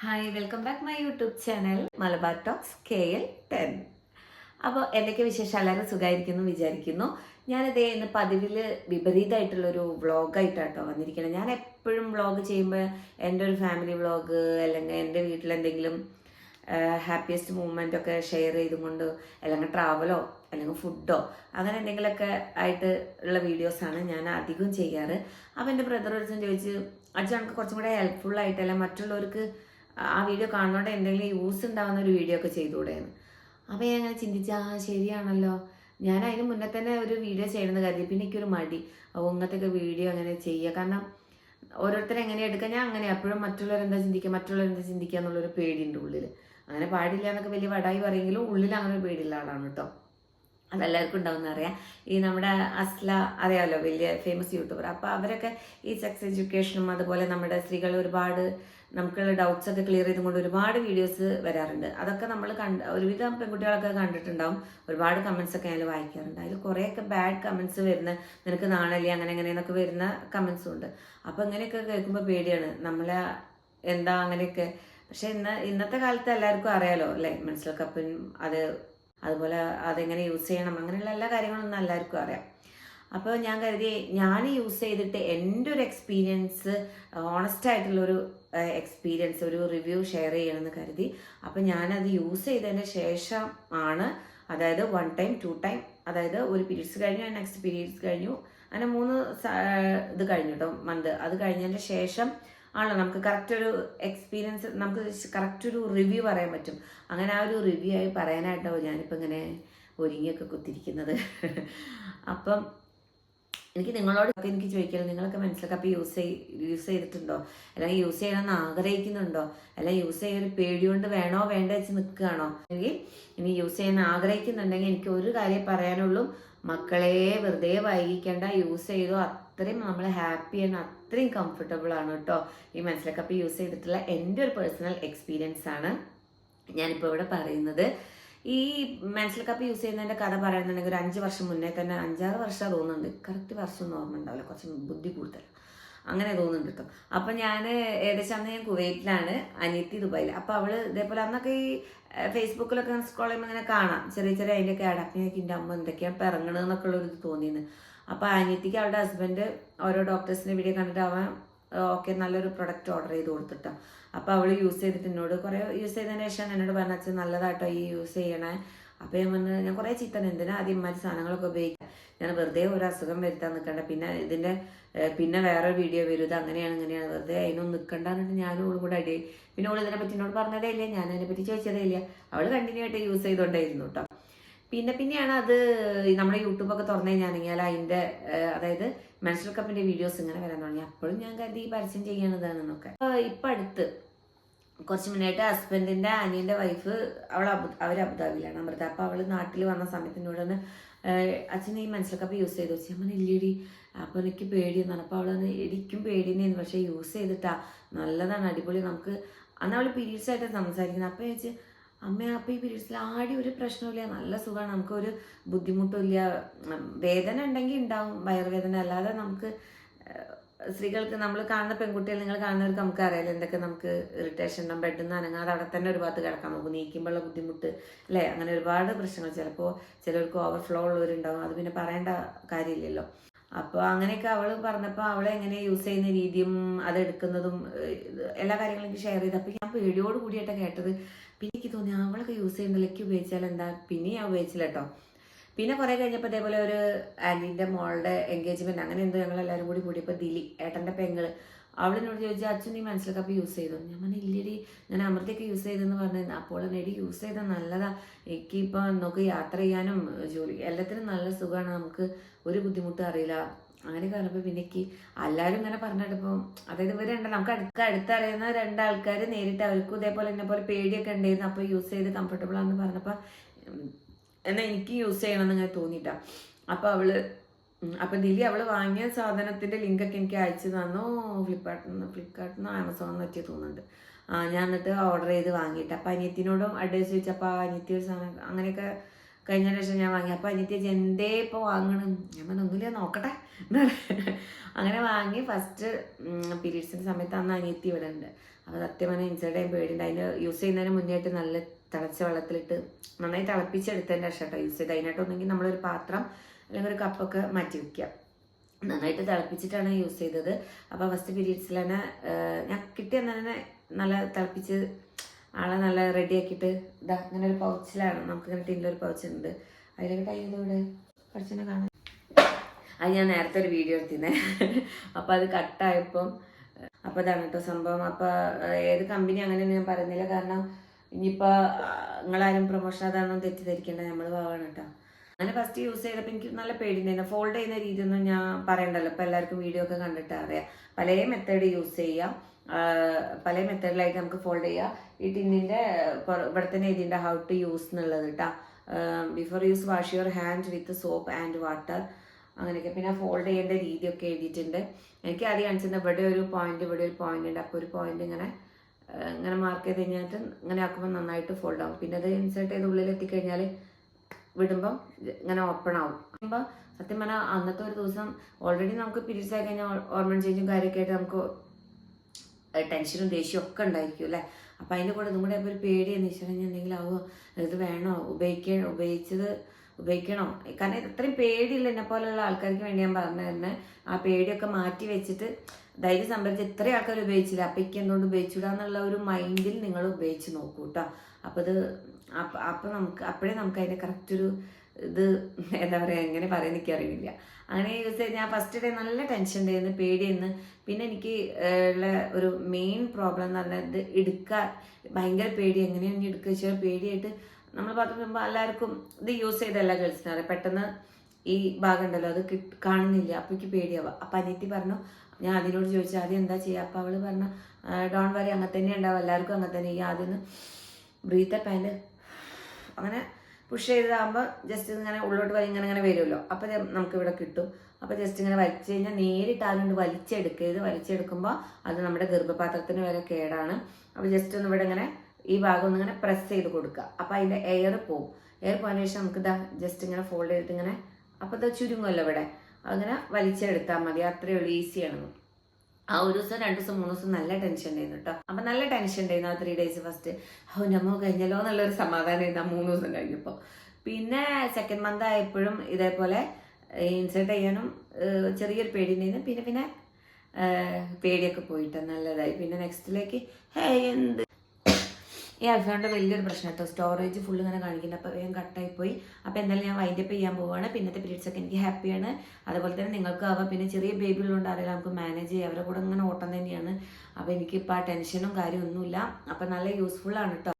Hi welcome back my YouTube channel Malabar talks K L ten അപ്പോൾ എന്തൊക്കെ വിശേഷം? എല്ലാവരും സുഖമായിരിക്കുന്നു വിചാരിക്കുന്നു. ഞാനത് ഇന്ന് പതിവിൽ വിപരീതമായിട്ടുള്ളൊരു വ്ളോഗായിട്ടാട്ടോ വന്നിരിക്കുന്നത് ഞാൻ എപ്പോഴും വ്ളോഗ് ചെയ്യുമ്പോൾ എന്റെ ഒരു ഫാമിലി വ്ളോഗ് അല്ലെങ്കിൽ എന്റെ വീട്ടിലെന്തെങ്കിലും ഹാപ്പിയസ്റ്റ് മൂമെന്റ് ഒക്കെ ഷെയർ ചെയ്തുകൊണ്ട് അല്ലെങ്കിൽ ട്രാവലോ അല്ലെങ്കിൽ ഫുഡോ അങ്ങനെ എന്തെങ്കിലുമൊക്കെ ആയിട്ട് ഉള്ള വീഡിയോസാണ് ഞാൻ അധികം ചെയ്യാറ്. അപ്പോൾ എന്റെ ബ്രദർ ഒരു ചോദിച്ചു അച്ഛൻ കുറച്ചും കൂടെ അല്ലെങ്കിൽ മറ്റുള്ളവർക്ക് ആ വീഡിയോ കാണുന്നോണ്ട് എന്തെങ്കിലും യൂസ് ഉണ്ടാവുന്ന ഒരു വീഡിയോ ഒക്കെ ചെയ്തുകൂടെയെന്ന് അപ്പോൾ ഞാൻ അങ്ങനെ ചിന്തിച്ച ആ ശരിയാണല്ലോ. ഞാൻ അതിന് മുന്നേ തന്നെ ഒരു വീഡിയോ ചെയ്യണമെന്ന് കരുതി. പിന്നെ എനിക്കൊരു മടി. ഒങ്ങത്തൊക്കെ വീഡിയോ അങ്ങനെ ചെയ്യുക. കാരണം ഓരോരുത്തരെ എങ്ങനെ എടുക്കുക ഞാൻ അങ്ങനെ. എപ്പോഴും മറ്റുള്ളവർ എന്താ ചിന്തിക്കുക? മറ്റുള്ളവർ എന്താ ചിന്തിക്കുക എന്നുള്ളൊരു പേടിയുണ്ട് ഉള്ളിൽ അങ്ങനെ പാടില്ല എന്നൊക്കെ വലിയ വടായി പറയുമെങ്കിലും ഉള്ളിൽ അങ്ങനെ ഒരു പേടിയുള്ള ആളാണ് കേട്ടോ. അതെല്ലാവർക്കും ഉണ്ടാവുന്ന അറിയാം. ഈ നമ്മുടെ അസ്ല അറിയാമല്ലോ വലിയ ഫേമസ് യൂട്യൂബർ അപ്പോൾ അവരൊക്കെ ഈ സെക്സ് എഡ്യൂക്കേഷനും അതുപോലെ നമ്മുടെ സ്ത്രീകൾ ഒരുപാട് നമുക്കുള്ള ഡൗട്ട്സ് ഒക്കെ ക്ലിയർ ചെയ്തുകൊണ്ട് ഒരുപാട് വീഡിയോസ് വരാറുണ്ട്. അതൊക്കെ നമ്മൾ കണ്ട് ഒരുവിധം പെൺകുട്ടികളൊക്കെ കണ്ടിട്ടുണ്ടാവും. ഒരുപാട് കമൻസ് ഒക്കെ അതിൽ വായിക്കാറുണ്ട്. അതിൽ കുറേയൊക്കെ ബാഡ് കമൻസ് വരുന്ന നിനക്ക് നാണല്ലേ അങ്ങനെ അങ്ങനെ എന്നൊക്കെ വരുന്ന കമൻസും ഉണ്ട്. അപ്പോൾ ഇങ്ങനെയൊക്കെ കേൾക്കുമ്പോൾ പേടിയാണ്. നമ്മളെ എന്താ അങ്ങനെയൊക്കെ. പക്ഷെ ഇന്ന് ഇന്നത്തെ കാലത്ത് എല്ലാവർക്കും അറിയാലോ അല്ലേ? മെൻസൽ കപ്പിൻ അത് അതുപോലെ അതെങ്ങനെ യൂസ് ചെയ്യണം അങ്ങനെയുള്ള എല്ലാ കാര്യങ്ങളൊന്നും എല്ലാവർക്കും അറിയാം. അപ്പോൾ ഞാൻ കരുതി ഞാൻ യൂസ് ചെയ്തിട്ട് എന്റെ ഒരു എക്സ്പീരിയൻസ് ഓണസ്റ്റ് ആയിട്ടുള്ളൊരു എക്സ്പീരിയൻസ് ഒരു റിവ്യൂ ഷെയർ ചെയ്യണമെന്ന് കരുതി. അപ്പോൾ ഞാനത് യൂസ് ചെയ്തതിന് ശേഷം ആണ് അതായത് വൺ ടൈം ടു ടൈം അതായത് ഒരു പീരീഡ്സ് കഴിഞ്ഞു നെക്സ്റ്റ് പീരീഡ്സ് കഴിഞ്ഞു. അങ്ങനെ മൂന്ന് ഇത് കഴിഞ്ഞു കേട്ടോ മന്ത് അത് കഴിഞ്ഞതിന് ശേഷം ആണല്ലോ നമുക്ക് കറക്റ്റ് ഒരു എക്സ്പീരിയൻസ് നമുക്ക് കറക്റ്റ് ഒരു റിവ്യൂ പറയാൻ പറ്റും. അങ്ങനെ ആ ഒരു റിവ്യൂ ആയി പറയാനായിട്ടോ ഞാനിപ്പോൾ ഇങ്ങനെ ഒരുങ്ങിയൊക്കെ കുത്തിരിക്കുന്നത്. അപ്പം എനിക്ക് നിങ്ങളോട് എനിക്ക് ചോദിക്കണം നിങ്ങളൊക്കെ മനസ്സിലൊക്കെ യൂസ് ചെയ് യൂസ് ചെയ്തിട്ടുണ്ടോ? അല്ലെങ്കിൽ യൂസ് ചെയ്യണമെന്ന് ആഗ്രഹിക്കുന്നുണ്ടോ? അല്ലെങ്കിൽ യൂസ് ചെയ്യാൻ ഒരു പേടികൊണ്ട് വേണോ വേണ്ട വെച്ച് നിൽക്കുകയാണോ അല്ലെങ്കിൽ ഇനി യൂസ് ചെയ്യാൻ ആഗ്രഹിക്കുന്നുണ്ടെങ്കിൽ എനിക്ക് ഒരു കാര്യം പറയാനുള്ളൂ. മക്കളെ വെറുതെ വൈകിക്കേണ്ട യൂസ് ചെയ്തോ അത്രയും നമ്മൾ ഹാപ്പി ആണ് അത്രയും കംഫർട്ടബിൾ ആണ് കേട്ടോ. ഈ മനസ്സിലൊക്കെ യൂസ് ചെയ്തിട്ടുള്ള എന്റെ ഒരു പേഴ്സണൽ എക്സ്പീരിയൻസ് ആണ് ഞാനിപ്പോൾ ഇവിടെ പറയുന്നത്. ഈ മെൻസൽ കപ്പ് യൂസ് ചെയ്യുന്നതിന്റെ കഥ പറയുന്നുണ്ടെങ്കിൽ ഒരു അഞ്ച് വർഷം മുന്നേ തന്നെ അഞ്ചാറ് വർഷം തോന്നുന്നുണ്ട്. കറക്റ്റ് വർഷം ഓർമ്മ ഉണ്ടാവില്ല. കുറച്ച് ബുദ്ധി കൂടുതൽ അങ്ങനെ തോന്നുന്നുണ്ട് കേട്ടോ അപ്പൊ ഞാൻ ഏകദേശം അന്ന് ഞാൻ കുവൈറ്റിലാണ് അനിയത്തി ദുബായിൽ അപ്പൊ അവൾ ഇതേപോലെ അന്നൊക്കെ ഈ ഫേസ്ബുക്കിലൊക്കെ സ്ക്രോൾ ചെയ്യുമ്പോൾ ഇങ്ങനെ കാണാം. ചെറിയ ചെറിയ അതിന്റെയൊക്കെ എനിക്ക് എന്റെ അമ്മ എന്തൊക്കെയാണ് ഇപ്പം ഇറങ്ങണമെന്നൊക്കെ ഉള്ളൊരു തോന്നിയത് അപ്പോൾ അനിയത്തിക്ക് അവളുടെ ഹസ്ബൻഡ് ഓരോ ഡോക്ടേഴ്സിന്റെ വീഡിയോ കണ്ടിട്ട് അവൻ ഓക്കെ നല്ലൊരു പ്രൊഡക്റ്റ് ഓർഡർ ചെയ്ത് കൊടുത്തിട്ടോ. അപ്പോൾ അവൾ യൂസ് ചെയ്തിട്ട് എന്നോട് കുറേ യൂസ് ചെയ്തതിന് ശേഷം എന്നോട് പറഞ്ഞ നല്ലതായിട്ടോ ഈ യൂസ് ചെയ്യണേ. അപ്പോൾ ഞാൻ പറഞ്ഞു ഞാൻ കുറേ ചീത്തൻ എന്തിനാ ആദ്യം ഇമാതിരി സാധനങ്ങളൊക്കെ ഉപയോഗിക്കാം? ഞാൻ വെറുതെ ഒരു അസുഖം വരുത്താൻ നിൽക്കണ്ട പിന്നെ ഇതിന്റെ പിന്നെ വേറെ വീഡിയോ വരും. ഇത് അങ്ങനെയാണ് ഇങ്ങനെയാണ്. വെറുതെ അതിനൊന്നും നിൽക്കണ്ടെന്നിട്ട് ഞാനും ഓളും കൂടെ അടി പിന്നെ ഓൾ ഇതിനെ പറ്റി എന്നോട് പറഞ്ഞതേ ഇല്ല. ഞാൻ അതിനെപ്പറ്റി ചോദിച്ചതേ ഇല്ല. അവൾ കണ്ടിന്യൂ ആയിട്ട് യൂസ് ചെയ്തുകൊണ്ടേയിരുന്നു കേട്ടോ പിന്നെ പിന്നെയാണ് അത് നമ്മുടെ യൂട്യൂബൊക്കെ തുറന്നു കഴിഞ്ഞാണെങ്കിൽ അതിന്റെ അതായത് മെൻസ്ട്രൽ കപ്പിന്റെ വീഡിയോസ് ഇങ്ങനെ വരാൻ തുടങ്ങി. അപ്പോഴും ഞാൻ കരുതി ഈ പരസ്യം ചെയ്യണതാണെന്നൊക്കെ ഇപ്പം അടുത്ത് കുറച്ച് മുന്നായിട്ട് ഹസ്ബൻഡിന്റെ അനിയന്റെ വൈഫ് അവൾ അബു അവർ അബുദാബിയിലാണ് അമൃത. അപ്പോൾ അവൾ നാട്ടിൽ വന്ന സമയത്ത് എന്നോട് തന്നെ അച്ഛൻ ഈ മെൻസ്ട്രൽ കപ്പ് യൂസ് ചെയ്തു. വെച്ചാൽ അമ്മ ഇല്ലേടി. അപ്പോൾ എനിക്ക് പേടിയെന്നാണ്. അപ്പോൾ അവൾ എനിക്കും പേടിയെന്നു പക്ഷേ യൂസ് ചെയ്തിട്ടാ. നല്ലതാണ് അടിപൊളി. നമുക്ക് അന്ന് അവൾ പീരീഡ്സ് ആയിട്ട് സംസാരിക്കുന്നത്. അപ്പോൾ ചോദിച്ചു അമ്മ അപ്പം ഈ പീരീഡ്സിൽ ആടി ഒരു പ്രശ്നമില്ല നല്ല സുഖമാണ്. നമുക്കൊരു ബുദ്ധിമുട്ടില്ല വേദന ഉണ്ടെങ്കിൽ ഉണ്ടാവും വയറുവേദന. അല്ലാതെ നമുക്ക് സ്ത്രീകൾക്ക് നമ്മൾ കാണുന്ന പെൺകുട്ടികൾ നിങ്ങൾ കാണുന്നവർക്ക് നമുക്ക് അറിയാലോ എന്തൊക്കെ നമുക്ക് ഇറിറ്റേഷൻ ഉണ്ടാവും ബെഡിൽ നിന്ന് അനങ്ങാതെ അവിടെ തന്നെ ഒരു ഭാഗത്ത് കിടക്കാൻ നോക്കും. നീക്കുമ്പോഴുള്ള ബുദ്ധിമുട്ട് അല്ലേ? അങ്ങനെ ഒരുപാട് പ്രശ്നങ്ങൾ. ചിലപ്പോൾ ചിലർക്ക് ഓവർഫ്ലോ ഉള്ളവരുണ്ടാവും. അത് പിന്നെ പറയേണ്ട കാര്യമില്ലല്ലോ. അപ്പോൾ അങ്ങനെയൊക്കെ അവൾ പറഞ്ഞപ്പോൾ അവളെ എങ്ങനെ യൂസ് ചെയ്യുന്ന രീതിയും അതെടുക്കുന്നതും എല്ലാ കാര്യങ്ങളും എനിക്ക് ഷെയർ ചെയ്ത്. അപ്പോൾ ഞാൻ പേടിയോട് കൂടിയിട്ടാ കേട്ടത്. പിന്നെ എനിക്ക് തോന്നി അവളൊക്കെ യൂസ് ചെയ്യുന്ന എനിക്ക് ഉപയോഗിച്ചാൽ എന്താ? പിന്നെ ഞാൻ ഉപയോഗിച്ചില്ല കേട്ടോ പിന്നെ കുറെ കഴിഞ്ഞപ്പോൾ ഇതേപോലെ ഒരു ആന്റീന്റെ മോളുടെ എൻഗേജ്മെന്റ് അങ്ങനെ എന്തോ ഞങ്ങൾ എല്ലാവരും കൂടി കൂടിയപ്പോൾ ദിലി ഏട്ടന്റെ പെങ്ങൾ അവളിനോട് ചോദിച്ചു അച്ഛൻ നീ മനസ്സിലൊക്കെ യൂസ് ചെയ്തു? ഞാൻ പറഞ്ഞു ഇല്ലടി ഞാൻ അമൃതയൊക്കെ യൂസ് ചെയ്തെന്ന് പറഞ്ഞു അപ്പോൾ എടി യൂസ് ചെയ്താൽ നല്ലതാ. എനിക്ക് എനിക്കിപ്പോൾ നമുക്ക് യാത്ര ചെയ്യാനും ജോലി എല്ലാത്തിനും നല്ല സുഖമാണ് നമുക്ക് ഒരു ബുദ്ധിമുട്ടും അറിയില്ല. അങ്ങനെ പറഞ്ഞപ്പോൾ പിന്നെ എനിക്ക് എല്ലാവരും ഇങ്ങനെ പറഞ്ഞിട്ടപ്പോൾ അതായത് ഇവർ രണ്ട് നമുക്ക് അടുത്ത അടുത്തറിയുന്ന രണ്ടാൾക്കാർ നേരിട്ട് അവർക്കും ഇതേപോലെ എന്നെ പോലെ പേടിയൊക്കെ ഉണ്ടായിരുന്നു. അപ്പോൾ യൂസ് ചെയ്ത് കംഫർട്ടബിൾ ആണെന്ന് പറഞ്ഞപ്പോൾ എന്നാൽ എന്നാ എനിക്ക് യൂസ് ചെയ്യണമെന്ന് ഇങ്ങനെ തോന്നിയിട്ടാണ് അപ്പോൾ അവൾ അപ്പൊ ദിലി അവൾ വാങ്ങിയ സാധനത്തിന്റെ ലിങ്കൊക്കെ എനിക്ക് അയച്ചു തന്നു. ഫ്ലിപ്കാർട്ടിൽ നിന്ന് ഫ്ലിപ്കാർട്ടിൽ നിന്ന് ആമസോണിൽ നിന്ന് തോന്നുന്നുണ്ട്. ആ ഞാൻ എന്നിട്ട് ഓർഡർ ചെയ്ത് വാങ്ങിയിട്ട്. അപ്പൊ അനിയത്തിനോടും അഡ്വൈസ് ചോദിച്ചപ്പോൾ അനിയത്തി ഒരു സാധനം അങ്ങനെയൊക്കെ കഴിഞ്ഞ പ്രാവശ്യം ഞാൻ വാങ്ങി. അപ്പോൾ അനിയത്തി ചേച്ചി എന്തേ ഇപ്പോൾ വാങ്ങണം? ഞാൻ ഒന്നുമില്ല നോക്കട്ടെ. അങ്ങനെ വാങ്ങി. ഫസ്റ്റ് പീരീഡ്സിന്റെ സമയത്ത് അന്ന് അനിയത്തി ഇവിടെ ഉണ്ട്. അപ്പോൾ സത്യം പറഞ്ഞാൽ ഇൻസൈഡ് ടൈം പേടിയുണ്ട്. അതിന് യൂസ് ചെയ്യുന്നതിന് മുന്നേയായിട്ട് നല്ല തിളച്ച വെള്ളത്തിലിട്ട് നന്നായി തിളപ്പിച്ചെടുത്തതിന്റെ ശേഷം കേട്ടോ യൂസ് ചെയ്ത് അതിനായിട്ടൊന്നെങ്കിൽ നമ്മളൊരു പാത്രം അല്ലെങ്കിൽ ഒരു കപ്പൊക്കെ മാറ്റി വയ്ക്കുക നന്നായിട്ട് തിളപ്പിച്ചിട്ടാണ് യൂസ് ചെയ്തത്. അപ്പോൾ ഫസ്റ്റ് പീരീഡ്സിൽ തന്നെ ഞാൻ കിട്ടിയ തന്നെ നല്ല തിളപ്പിച്ച് ആളെ നല്ല റെഡി ആക്കിയിട്ട് ഇതാ ഇങ്ങനെ ഒരു പൗച്ചിലാണ് നമുക്ക് ഇങ്ങനെ ടിന്നിലൊരു പൗച്ച് ഉണ്ട്. അതിലൊക്കെ ടൈമിലൂടെ കുറച്ചിനെ കാണാൻ അത് ഞാൻ നേരത്തെ ഒരു വീഡിയോ എടുത്തിരുന്നേ. അപ്പോൾ അത് കട്ടായപ്പം അപ്പോൾ ഇതാണ് കേട്ടോ സംഭവം. അപ്പോൾ ഏത് കമ്പനി അങ്ങനെ ഞാൻ പറയുന്നില്ല. കാരണം ഇനിയിപ്പോൾ നിങ്ങളാരും പ്രൊമോഷൻ അതാണെന്നും തെറ്റിദ്ധരിക്കേണ്ട നമ്മൾ പോവാണ് കേട്ടോ. അങ്ങനെ ഫസ്റ്റ് യൂസ് ചെയ്തപ്പോൾ എനിക്ക് നല്ല പേടിയുണ്ടായിരുന്നു. ഫോൾഡ് ചെയ്യുന്ന രീതിയൊന്നും ഞാൻ പറയണ്ടല്ലോ. ഇപ്പോൾ എല്ലാവർക്കും വീഡിയോ ഒക്കെ കണ്ടിട്ട് അറിയാം. പല മെത്തേഡ് യൂസ് ചെയ്യാം. പല മെത്തേഡിലായിട്ട് നമുക്ക് ഫോൾഡ് ചെയ്യാം. ഈ ടിന്നിന്റെ ഇവിടെ തന്നെ ഇതിന്റെ ഹൗ ടു യൂസ് എന്നുള്ളത് കേട്ടോ before use wash your hand with soap and water അങ്ങനെയൊക്കെ. പിന്നെ ഫോൾഡ് ചെയ്യേണ്ട രീതിയൊക്കെ എഴുതിയിട്ടുണ്ട്. എനിക്ക് ആദ്യം കാണിച്ചിരുന്നത് ഇവിടെ ഒരു പോയിന്റ് ഇവിടെ ഒരു പോയിന്റ് ഉണ്ട്. അപ്പോൾ ഒരു പോയിന്റ് ഇങ്ങനെ ഇങ്ങനെ മാർക്ക് ചെയ്ത് കഴിഞ്ഞിട്ട് ഇങ്ങനെ ആക്കുമ്പോൾ നന്നായിട്ട് ഫോൾഡ് ആവും. പിന്നെ അത് ഇൻസേർട്ട് ചെയ്ത് ഉള്ളിൽ എത്തിക്കഴിഞ്ഞാൽ വിടുമ്പം ഇങ്ങനെ ഓപ്പൺ ആവും. അപ്പോൾ സത്യം പറഞ്ഞാൽ അന്നത്തെ ഒരു ദിവസം ഓൾറെഡി നമുക്ക് പീരീഡ്സ് ആയി കഴിഞ്ഞാൽ ഹോർമോൺ ചേഞ്ചും കാര്യമൊക്കെ ആയിട്ട് നമുക്ക് ടെൻഷനും ദേഷ്യവും ഒക്കെ ഉണ്ടായിരിക്കും അല്ലേ? അപ്പം അതിന്റെ കൂടെ ഒന്നും കൂടെ ഒരു പേടി എന്ന് വെച്ചാൽ എന്തെങ്കിലും ആവോ? ഇത് വേണോ? ഉപയോഗിക്കണോ ഉപയോഗിച്ചത് ഉപയോഗിക്കണോ? കാരണം ഇത്രയും പേടിയില്ല എന്നെ പോലെയുള്ള ആൾക്കാർക്ക് വേണ്ടി ഞാൻ പറഞ്ഞു തന്നെ ആ പേടിയൊക്കെ മാറ്റി വെച്ചിട്ട് ധൈര്യം സംഭരിച്ച് ഇത്ര ആൾക്കാർ ഉപയോഗിച്ചില്ല? അപ്പം എനിക്ക് എന്തുകൊണ്ട് ഉപയോഗിച്ചിടാന്നുള്ള ഒരു മൈൻഡിൽ നിങ്ങൾ ഉപയോഗിച്ച് നോക്കൂ കേട്ടോ അപ്പോൾ ഇത് അപ്പം നമുക്ക് അപ്പോഴേ നമുക്ക് അതിന്റെ കറക്റ്റ് ഒരു ഇത് എന്താ പറയുക എങ്ങനെ പറയാൻ എനിക്ക് അറിയില്ല അങ്ങനെ യൂസ് ചെയ്ത് ഞാൻ ഫസ്റ്റ് ഡേ നല്ല ടെൻഷൻ ഉണ്ടായിരുന്നു പേടിയെന്ന് പിന്നെ എനിക്ക് ഉള്ള ഒരു മെയിൻ പ്രോബ്ലം എന്ന് പറഞ്ഞാൽ ഇത് എടുക്കാൻ ഭയങ്കര പേടി. എങ്ങനെയാണ് എടുക്കുക വെച്ചാൽ പേടിയായിട്ട് നമ്മൾ പറയുമ്പോൾ എല്ലാവർക്കും ഇത് യൂസ് ചെയ്തല്ല ഗേൾസിനെ പെട്ടെന്ന് ഈ ഭാഗം ഉണ്ടല്ലോ അത് കാണുന്നില്ല. അപ്പോൾ എനിക്ക് പേടിയാവുക അപ്പം അനിയത്തി പറഞ്ഞു ഞാൻ അതിനോട് ചോദിച്ചു ആദ്യം എന്താ ചെയ്യുക? അപ്പോൾ അവൾ പറഞ്ഞ ഡോൺ വരെ അങ്ങനെ തന്നെ ഉണ്ടാവും എല്ലാവർക്കും അങ്ങനെ തന്നെ. ഈ ആദ്യം ബ്രീത്ത് ആൻഡ് അങ്ങനെ പുഷ് ചെയ്തതാകുമ്പോൾ ജസ്റ്റ് ഇങ്ങനെ ഉള്ളോട്ട് വലി ഇങ്ങനെ ഇങ്ങനെ വരുമല്ലോ. അപ്പോൾ നമുക്ക് ഇവിടെ കിട്ടും. അപ്പോൾ ജസ്റ്റ് ഇങ്ങനെ വലിച്ചു കഴിഞ്ഞാൽ നേരിട്ട് അതുകൊണ്ട് വലിച്ചെടുക്കരുത്. വലിച്ചെടുക്കുമ്പോൾ അത് നമ്മുടെ ഗർഭപാത്രത്തിന് വരെ കേടാണ്. അപ്പോൾ ജസ്റ്റ് ഒന്ന് ഇവിടെ ഇങ്ങനെ ഈ ഭാഗം ഒന്ന് ഇങ്ങനെ പ്രസ് ചെയ്ത് കൊടുക്കുക. അപ്പോൾ അതിന്റെ എയർ പോവും. എയർ പോയതിനു ശേഷം നമുക്ക് ഇതാ ജസ്റ്റ് ഇങ്ങനെ ഫോൾഡ് ചെയ്തിട്ട് ഇങ്ങനെ അപ്പോൾ ഇത് ചുരുങ്ങുമല്ലോ ഇവിടെ. അങ്ങനെ വലിച്ചെടുത്താൽ മതി. അത്രയേ ഉള്ളൂ ഈസി ഈസിയാണ് ആ ഒരു ദിവസം രണ്ട് ദിവസം മൂന്ന് ദിവസം നല്ല ടെൻഷൻ ഉണ്ടായിരുന്നു കേട്ടോ അപ്പം നല്ല ടെൻഷൻ ഉണ്ടായിരുന്നു ആ ത്രീ ഡേയ്സ് ഫസ്റ്റ് ഓ നമ്മ കഴിഞ്ഞല്ലോ എന്നുള്ളൊരു സമാധാനം ആയിരുന്നു ആ മൂന്ന് ദിവസം കഴിഞ്ഞപ്പോൾ പിന്നെ സെക്കൻഡ് മന്ത് ആയപ്പോഴും ഇതേപോലെ ഇൻസൾട്ട് ചെയ്യാനും ചെറിയൊരു പേടി ഉണ്ടായിരുന്നു. പിന്നെ പിന്നെ പേടിയൊക്കെ പോയിട്ട് നല്ലതായി. പിന്നെ നെക്സ്റ്റിലേക്ക് ഹേ എന്ത് ഈ ഐഫോണിന്റെ വലിയൊരു പ്രശ്നം കേട്ടോ. സ്റ്റോറേജ് ഫുള്ള് ഇങ്ങനെ കാണിക്കുന്നുണ്ട്. അപ്പോൾ വേഗം കട്ടായി പോയി അപ്പോൾ എന്തായാലും ഞാൻ വൈൻഡപ്പ് ചെയ്യാൻ പോവുകയാണ് പിന്നത്തെ പീരീഡ്സ് ഒക്കെ എനിക്ക് ഹാപ്പിയാണ് അതുപോലെ തന്നെ നിങ്ങൾക്ക് ആവാം. പിന്നെ ചെറിയ ബേബി ഉള്ളതുകൊണ്ട് അറിയില്ല നമുക്ക് മാനേജ് ചെയ്യാം. അവരെ കൂടെ ഇങ്ങനെ ഓട്ടം തന്നെയാണ്. അപ്പോൾ എനിക്കിപ്പോൾ ആ ടെൻഷനും കാര്യമൊന്നുമില്ല. അപ്പോൾ നല്ല യൂസ്ഫുള്ളാണ് കേട്ടോ.